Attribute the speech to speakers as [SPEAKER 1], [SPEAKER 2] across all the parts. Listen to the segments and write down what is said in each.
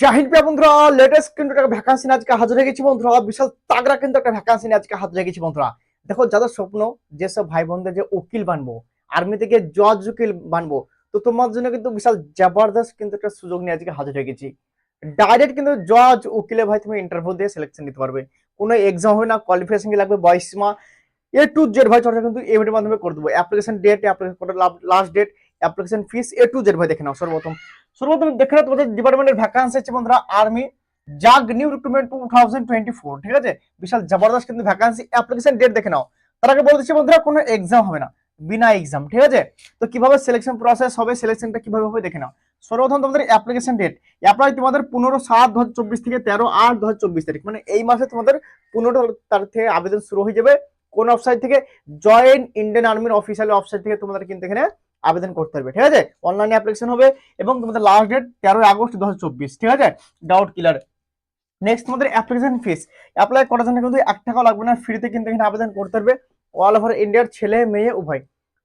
[SPEAKER 1] জাহিদ ভাই, বন্ধুরা লেটেস্ট কিন্তু একটা ভ্যাকান্সি আজকে হাজির হয়ে গেছি, বন্ধুরা। বিশাল তাগড়া কিন্তু একটা ভ্যাকান্সি আজকে হাজির হয়ে গেছি, বন্ধুরা। দেখো, যাদের স্বপ্ন যেসব ভাই বোনদের যে উকিল বানবো আর্মি থেকে জজ উকিল বানবো, তো তোমার জন্য কিন্তু বিশাল জবরদস্ত কিন্তু একটা সুযোগ নিয়ে আজকে হাজির হয়ে গেছি। ডাইরেক্ট কিন্তু জজ, উকিলে ভাই, তুমি ইন্টারভিউ দিয়ে সিলেকশন নিতে পারবে। কোনো এক্সাম হবে না কোয়ালিফিকেশন কি লাগবে বয়স সীমা এ টু জেড ভাই চর্চা কিন্তু এই ভিডিওর মাধ্যমে করে দেবো। Application date application last date application fees A to Z ভাই দেখে নাও সর্বপ্রথম। সর্বপ্রথম দেখে নাও তোমাদের ডিপার্টমেন্টের ভ্যাকান্সি আছে বন্ধুরা আর্মি জাগ new recruitment two thousand twenty four ঠিক আছে? বিশাল জবরদস্ত কিন্তু ভ্যাকান্সি অ্যাপ্লিকেশন ডেট দেখে নাও। তার আগে বলে দিচ্ছি বন্ধুরা, কোনো এক্সাম হবে না, বিনা এক্সাম ঠিক আছে? তো কীভাবে সিলেকশন প্রসেস হবে সিলেকশনটা কীভাবে হবে দেখে নাও। সর্বপ্রথম তোমাদের অ্যাপ্লিকেশন ডেট অ্যাপ্লাই তোমাদের পনেরো সাত দু চব্বিশ থেকে তেরো আট দু চব্বিশ তারিখ মানে এই মাসে তোমাদের পনেরো তারিখ থেকে আবেদন শুরু হয়ে যাবে। কোন ওয়েবসাইট থেকে? জয়েন ইন্ডিয়ান আর্মির অফিসিয়াল ওয়েবসাইট থেকে তোমাদের কিন্তু এখানে আবেদন করতে হবে ঠিক আছে? অনলাইনে অ্যাপ্লিকেশন হবে এবং তোমাদের লাস্ট ডেট তেরোই আগস্ট দু হাজার চব্বিশ, ঠিক আছে? ডাউট ক্লিয়ার নেক্সট তোমাদের অ্যাপ্লিকেশন ফিস অ্যাপ্লাই করার জন্য কিন্তু এক টাকাও লাগবে না ফ্রিতে কিন্তু এখানে আবেদন করতে পারবে। অল ওভার ইন্ডিয়ার ছেলে, মেয়ে, উভয়,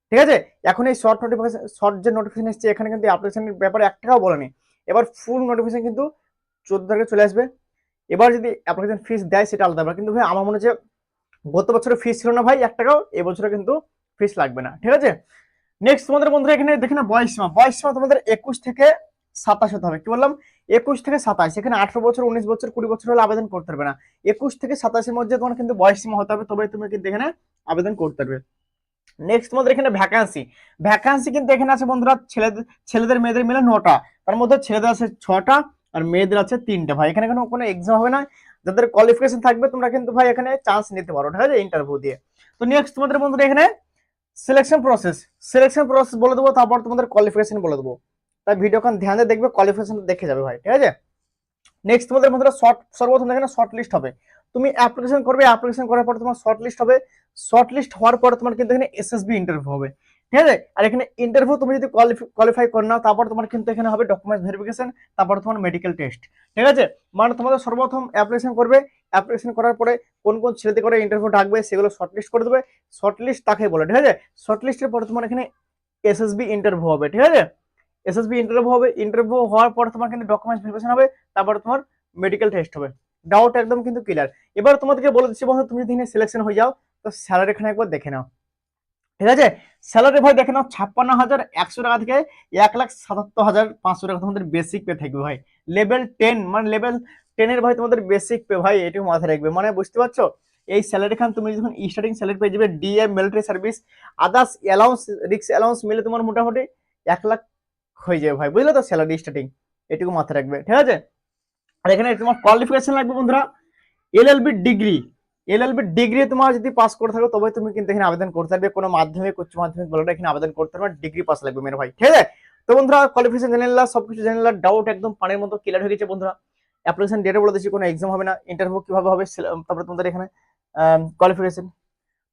[SPEAKER 1] ঠিক আছে? এখন এই শর্ট নোটিফিকেশন শর্ট যে নোটিফিকেশন এসছে, এখানে কিন্তু অ্যাপ্লিকেশনের ব্যাপারে এক টাকাও বলেনি। এবার ফুল নোটিফিকেশন কিন্তু চোদ্দ তারিখে চলে আসবে। এবার যদি অ্যাপ্লিকেশন ফিস দেয়, সেটা আলাদা ব্যাপার। কিন্তু ভাই, আমার মনে হচ্ছে গত বছরের ফিস ছিল না ভাই, এক টাকাও, এবছরে কিন্তু ফিস লাগবে না, ঠিক আছে? নেক্সট তোমাদের বন্ধুরা এখানে দেখে না বয়স সীমা। বয়স সীমা তোমাদের একুশ থেকে সাতাশ হতে হবে। কি বললাম? একুশ থেকে সাতাশ। এখানে আঠারো বছর, উনিশ বছর, কুড়ি বছর হলে আবেদন করতে পারবে না। একুশ থেকে সাতাশের মধ্যে তোমার কিন্তু বয়স সীমা হতে হবে তবে তুমি কিন্তু এখানে আবেদন করতে পারবে। নেক্সট তোমাদের এখানে ভ্যাকান্সি ভ্যাকান্সি কিন্তু এখানে আছে বন্ধুরা ছেলেদের ছেলেদের মেয়েদের মিলে নটা। তার মধ্যে ছেলেদের আছে ছটা আর মেয়েদের আছে তিনটে ভাই। এখানে কোনো কোনো এক্সাম হবে না। যাদের কোয়ালিফিকেশন থাকবে তোমরা কিন্তু ভাই এখানে চান্স নিতে পারো, ঠিক আছে? ইন্টারভিউ দিয়ে। তো নেক্সট তোমাদের বন্ধুরা এখানে সিলেকশন প্রসেস সিলেকশন প্রসেস বলে দেবো, তারপর তোমাদের কোয়ালিফিকেশন বলে দেবো। তাই ভিডিওখান ধ্যান দেখবে কোয়ালিফিকেশন দেখে যাবে ভাই, ঠিক আছে? নেক্সট তোমাদের বন্ধুরা শর্ট সর্বপ্রথম এখানে শর্ট লিস্ট হবে। তুমি অ্যাপ্লিকেশন করবে অ্যাপ্লিকেশন করার পর তোমার শর্ট লিস্ট হবে। শর্ট লিস্ট হওয়ার পর তোমার কিন্তু এখানে এসএসবি ইন্টারভিউ হবে। ঠিক আছে? আর এখানে ইন্টারভিউ তুমি যদি কোয়ালিফাই করে নাও, তারপর তোমার কিন্তু এখানে হবে ডকুমেন্টস ভেরিফিকেশন তারপর তোমার মেডিকেল টেস্ট ঠিক আছে? মানে তোমাদের সর্বপ্রথম অ্যাপ্লিকেশন করবে অ্যাপ্লিকেশন করার পরে কোন কোন ছেলেতে করে ইন্টারভিউ ডাকবে সেগুলো শর্ট লিস্ট করে দেবে শর্ট লিস্ট তাকে বলে, ঠিক আছে? শর্ট লিস্টের পর তোমার এখানে এসএসবি ইন্টারভিউ হবে, ঠিক আছে? এসএসবি ইন্টারভিউ হবে ইন্টারভিউ হওয়ার পর তোমার কিন্তু ডকুমেন্টস ভেরিফিকেশন হবে, তারপর তোমার মেডিকেল টেস্ট হবে। ডাউট একদম কিন্তু ক্লিয়ার এবার তোমাদেরকে বলে দিচ্ছি বন্ধু, তুমি যদি সিলেকশন হয়ে যাও, তো স্যালারি এখানে একবার দেখে নাও। ঠিক আছে? স্যালারি ভাই দেখে নাও, ছাপ্পান্ন হাজার একশো টাকা থেকে এক লাখ সাতাত্তর হাজার পাঁচশো টাকা তোমাদের বেসিক পে থাকবে ভাই। লেভেল টেন মানে লেভেল টেনের ভাই তোমাদের বেসিক পে ভাই এটুকু মাথায় রাখবে। মানে বুঝতে পারছ? এই স্যালারি খান তুমি যখন স্টার্টিং স্যালারি পেয়ে যাবে DA military service others allowance রিক্স অ্যালাউন্স মিলে তোমার মোটামুটি এক লাখ হয়ে যাবে ভাই। বুঝলে তো স্যালারি স্টার্টিং এটুকু মাথায় রাখবে। ঠিক আছে? আর এখানে তোমার কোয়ালিফিকেশন লাগবে বন্ধুরা এলএলবি ডিগ্রি এলএলবি ডিগ্রি তোমার যদি পাস করে থাকো তবে তুমি কিন্তু এখানে আবেদন করতে পারবে। কোনো মাধ্যমিক, উচ্চ মাধ্যমিক বলে এখানে আবেদন করতে পারবে। ডিগ্রি পাস লাগবে মেরে ভাই, ঠিক আছে? তো বন্ধুরা কোয়ালিফিকেশন জেনে নিলাম, সবকিছু জেনে নিলাম ডাউট একদম পানির মতো ক্লিয়ার হয়ে গেছে বন্ধুরা। অ্যাপ্লিকেশন ডেটে বলে দিচ্ছি কোনো এক্সাম হবে না ইন্টারভিউ কীভাবে হবে তারপরে তোমাদের এখানে কোয়ালিফিকেশন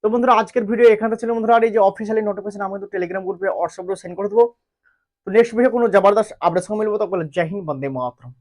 [SPEAKER 1] তো বন্ধুরা, আজকের ভিডিও এখানে ছিল বন্ধুরা, আর এই যে অফিসিয়ালি নোটিফিকেশন আমি কিন্তু টেলিগ্রাম গ্রুপে হোয়াটসঅ্যাপে সেন্ড করে দেবো। তো নেক্সট ভিডিও কোনো জবরদস্ত আপডেট সঙ্গে মিলবো, তখন জয় হিন্দ, বন্দে মাতরম।